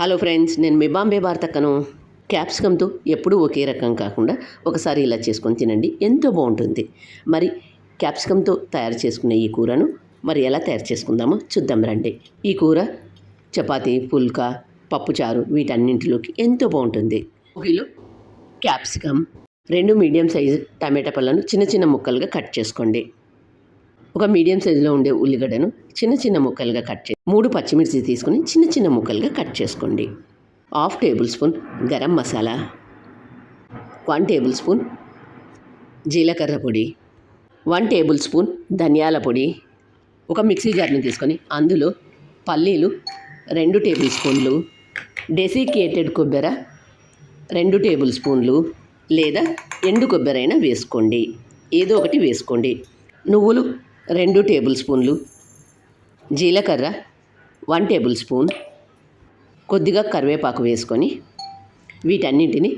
Hello friends నేను మీ బాంబే భారతక్కను క్యాప్సికంతో ఎప్పుడూ ఒకే రకం కాకుండా ఒకసారి ఇలా చేసుకొని తినండి ఎంతో బాగుంటుంది. మరి క్యాప్సికంతో తయారు చేసుకునే ఈ కూరను మరి ఎలా తయారు చేసుకుందామో చూద్దాం రండి. ఈ కూర చపాతీ పుల్కా పప్పుచారు వీటన్నింటిలోకి ఎంతో బాగుంటుంది. ఒక కిలో రెండు మీడియం సైజు టమాటా పళ్ళను చిన్న చిన్న ముక్కలుగా కట్ చేసుకోండి. ఒక మీడియం సైజులో ఉండే ఉల్లిగడ్డను చిన్న చిన్న ముక్కలుగా కట్ చేసి మూడు పచ్చిమిర్చి తీసుకుని చిన్న చిన్న ముక్కలుగా కట్ చేసుకోండి. Half tablespoon garam masala one tablespoon జీలకర్ర పొడి వన్ టేబుల్ స్పూన్ ధనియాల పొడి. ఒక మిక్సీ జార్ని తీసుకొని అందులో పల్లీలు రెండు టేబుల్ స్పూన్లు డెసికేటెడ్ కొబ్బెర రెండు టేబుల్ స్పూన్లు లేదా ఎండు కొబ్బరి అయినా వేసుకోండి. ఏదో ఒకటి వేసుకోండి. నువ్వులు రెండు టేబుల్ స్పూన్లు జీలకర్ర వన్ టేబుల్ స్పూన్. కొద్దిగా కరివేపాకు వేసుకొని వీటన్నింటిని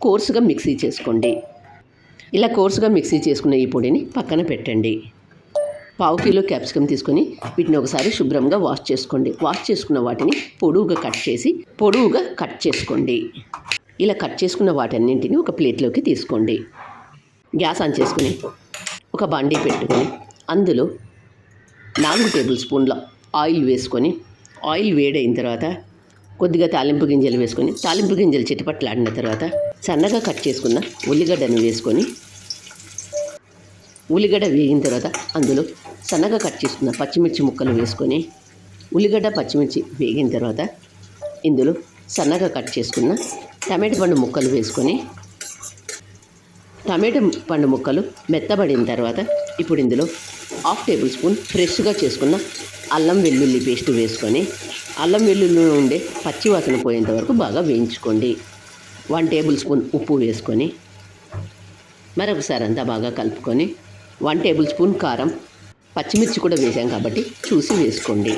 కోర్సుగా మిక్సీ చేసుకోండి. ఇలా కోర్సుగా మిక్సీ చేసుకున్న ఈ పొడిని పక్కన పెట్టండి. పావు కిలో క్యాప్సికమ్ తీసుకొని వీటిని ఒకసారి శుభ్రంగా వాష్ చేసుకోండి. వాష్ చేసుకున్న వాటిని పొడువుగా కట్ చేసి పొడువుగా కట్ చేసుకోండి. ఇలా కట్ చేసుకున్న వాటన్నింటిని ఒక ప్లేట్లోకి తీసుకోండి. గ్యాస్ ఆన్ చేసుకుని ఒక బండి పెట్టుకొని అందులో నాలుగు టేబుల్ స్పూన్ల ఆయిల్ వేసుకొని ఆయిల్ వేడైన తర్వాత కొద్దిగా తాలింపు గింజలు వేసుకొని తాలింపు గింజలు చిటపట్లాడిన తర్వాత సన్నగా కట్ చేసుకున్న ఉల్లిగడ్డను వేసుకొని ఉల్లిగడ్డ వేగిన తర్వాత అందులో సన్నగా కట్ చేసుకున్న పచ్చిమిర్చి ముక్కలు వేసుకొని ఉల్లిగడ్డ పచ్చిమిర్చి వేగిన తర్వాత ఇందులో సన్నగా కట్ చేసుకున్న టమాటా పండు ముక్కలు వేసుకొని టమాటా పండు ముక్కలు మెత్తబడిన తర్వాత ఇప్పుడు ఇందులో హాఫ్ టేబుల్ స్పూన్ ఫ్రెష్గా చేసుకున్న అల్లం వెల్లుల్లి పేస్ట్ వేసుకొని అల్లం వెల్లుల్లిలో ఉండే పచ్చి వాసన పోయేంత వరకు బాగా వేయించుకోండి. వన్ టేబుల్ స్పూన్ ఉప్పు వేసుకొని మరొకసారి అంతా బాగా కలుపుకొని వన్ టేబుల్ స్పూన్ కారం పచ్చిమిర్చి కూడా వేసాం కాబట్టి చూసి వేసుకోండి.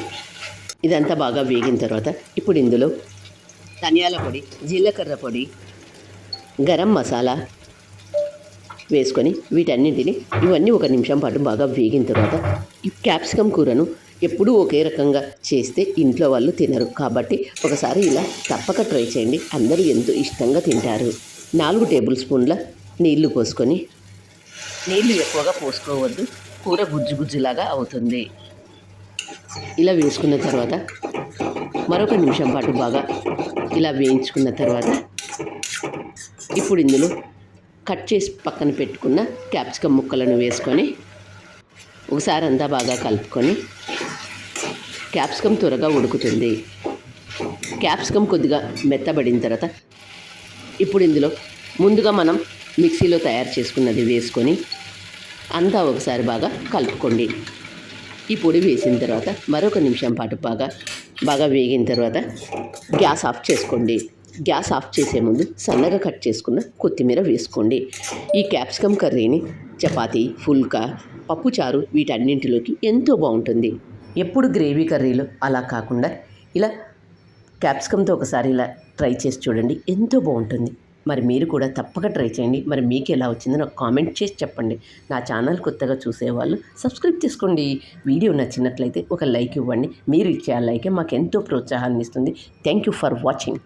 ఇదంతా బాగా వేగిన తర్వాత ఇప్పుడు ఇందులో ధనియాల పొడి జీలకర్ర పొడి గరం మసాలా వేసుకొని వీటన్నింటిని ఇవన్నీ ఒక నిమిషం పాటు బాగా వేగిన తర్వాత ఈ క్యాప్సికమ్ కూరను ఎప్పుడూ ఒకే రకంగా చేస్తే ఇంట్లో వాళ్ళు తినరు. కాబట్టి ఒకసారి ఇలా తప్పక ట్రై చేయండి. అందరూ ఎంతో ఇష్టంగా తింటారు. నాలుగు టేబుల్ స్పూన్ల నీళ్ళు పోసుకొని నీళ్ళు ఎక్కువగా పోసుకోవద్దు. కూర గుజ్జు గుజ్జులాగా అవుతుంది. ఇలా వేసుకున్న తర్వాత మరొక నిమిషం పాటు బాగా ఇలా వేయించుకున్న తర్వాత ఇప్పుడు ఇందులో కట్ చేసి పక్కన పెట్టుకున్న క్యాప్సికమ్ ముక్కలను వేసుకొని ఒకసారి అంతా బాగా కలుపుకొని క్యాప్సికమ్ త్వరగా ఉడుకుతుంది. క్యాప్సికమ్ కొద్దిగా మెత్తబడిన తర్వాత ఇప్పుడు ఇందులో ముందుగా మనం మిక్సీలో తయారు చేసుకున్నది వేసుకొని అంతా ఒకసారి బాగా కలుపుకోండి. ఈ పొడి వేసిన తర్వాత మరొక నిమిషం పాటు బాగా బాగా వేగిన తర్వాత గ్యాస్ ఆఫ్ చేసుకోండి. గ్యాస్ ఆఫ్ చేసే ముందు సన్నగా కట్ చేసుకున్న కొత్తిమీర వేసుకోండి. ఈ క్యాప్సికమ్ కర్రీని చపాతీ ఫుల్కా పప్పుచారు వీటన్నింటిలోకి ఎంతో బాగుంటుంది. ఎప్పుడు గ్రేవీ కర్రీలు అలా కాకుండా ఇలా క్యాప్సికమ్తో ఒకసారి ఇలా ట్రై చేసి చూడండి ఎంతో బాగుంటుంది. మరి మీరు కూడా తప్పక ట్రై చేయండి. మరి మీకు ఎలా వచ్చిందో నాకు కామెంట్ చేసి చెప్పండి. నా ఛానల్ కొత్తగా చూసేవాళ్ళు సబ్స్క్రైబ్ చేసుకోండి. వీడియో నచ్చినట్లయితే ఒక లైక్ ఇవ్వండి. మీరు ఇచ్చే ఆ లైకే మాకు ఎంతో ప్రోత్సాహాన్ని ఇస్తుంది. Thank you for watching.